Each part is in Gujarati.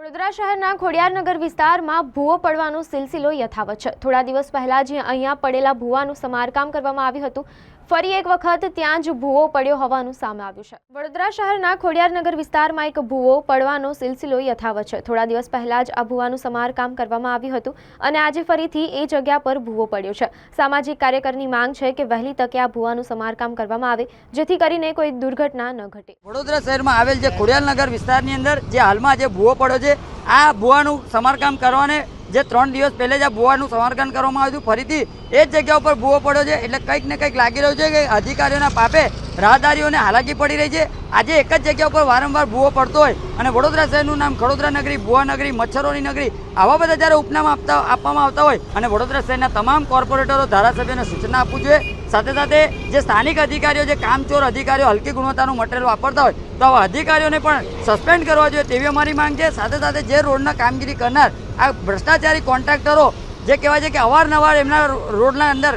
વડોદરા શહેરના ખોડિયારનગર વિસ્તારમાં ભૂવો પડવાનો સિલસિલો યથાવત છે. થોડા દિવસ પહેલા જે અહીંયા પડેલા ભૂવાનું સમારકામ કરવામાં આવ્યું હતું. ફરી એક વખત ત્યાં જ ભૂવો પડ્યો હોવાનું સામે આવ્યું છે. વડોદરા શહેરના ખોડિયારનગર વિસ્તારમાં એક ભૂવો પડવાનો સિલસિલો યથાવત છે. થોડા દિવસ પહેલા જ આ ભૂવાનું સમારકામ કરવામાં આવ્યું હતું અને આજે ફરીથી એ જગ્યા પર ભૂવો પડ્યો છે. સામાજિક કાર્યકરની માંગ છે કે વહેલી તકે આ ભૂવાનું સમારકામ કરવામાં આવે, જેથી કરીને કોઈ દુર્ઘટના ન ઘટે. વડોદરા શહેરમાં આવેલ જે ખોડિયારનગર વિસ્તારની અંદર જે હાલમાં જે ભૂવો પડ્યો છે આ ભૂવાનું સમારકામ કરવાને જે ત્રણ દિવસ પહેલે જ આ ભૂવાનું સમારકામ કરવામાં આવ્યું હતું, ફરીથી એ જ જગ્યા ઉપર ભૂવો પડ્યો છે, એટલે કંઈક ને કંઈક લાગી રહ્યું છે કે અધિકારીઓના પાપે રાહદારીઓને હાલાકી પડી રહી છે. આજે એક જ જગ્યા ઉપર વારંવાર ભૂવો પડતો હોય અને વડોદરા શહેરનું નામ ખડોદરા નગરી, ભુવા નગરી, મચ્છરોની નગરી આવા બધા જ્યારે ઉપનામ આપતા આપવામાં આવતા હોય અને વડોદરા શહેરના તમામ કોર્પોરેટરો ધારાસભ્યોને સૂચના આપવું જોઈએ. સાથે સાથે જે સ્થાનિક અધિકારીઓ, જે કામચોર અધિકારીઓ, હલકી ગુણવત્તાનું મટીરિયલ વાપરતા હોય, તો આવા અધિકારીઓને પણ સસ્પેન્ડ કરવા જોઈએ તેવી અમારી માંગ છે. સાથે સાથે જે રોડના કામગીરી કરનાર, આ ભ્રષ્ટાચારી કોન્ટ્રાક્ટરો, જે કહેવાય છે કે અવારનવાર એમના રોડના અંદર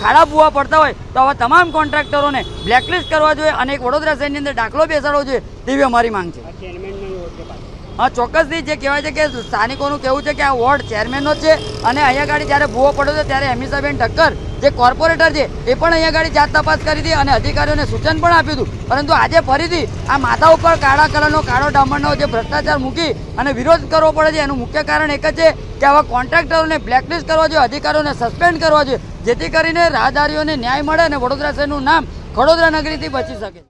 ખાડા ભૂવા પડતા હોય, તો આવા તમામ કોન્ટ્રાક્ટરોને બ્લેકલિસ્ટ કરવા જોઈએ અને એક વડોદરા શહેરની અંદર દાખલો બેસાડવો જોઈએ તેવી અમારી માંગ છે. ચોક્કસથી જે કહેવાય છે કે સ્થાનિકોનું કહેવું છે કે આ વોર્ડ ચેરમેનનો છે. અને અહીંયા ગાડી જ્યારે ભૂવો પડ્યો છે ત્યારે અમીષાબેન ઠક્કર, જે કોર્પોરેટર છે, એ પણ અહીંયા ગાડી જાત તપાસ કરી હતી અને અધિકારીઓને સૂચન પણ આપ્યું હતું. પરંતુ આજે ફરીથી આ માથા ઉપર કાળા કલરનો, કાળો ડામરનો જે ભ્રષ્ટાચાર મૂકી અને વિરોધ કરવો પડે છે, એનું મુખ્ય કારણ એક જ છે કે આવા કોન્ટ્રાક્ટરોને બ્લેકલિસ્ટ કરવા જોઈએ, અધિકારીઓને સસ્પેન્ડ કરવા જોઈએ, જેથી કરીને રાહદારીઓને ન્યાય મળે અને વડોદરા શહેરનું નામ વડોદરા નગરીથી બચી શકે.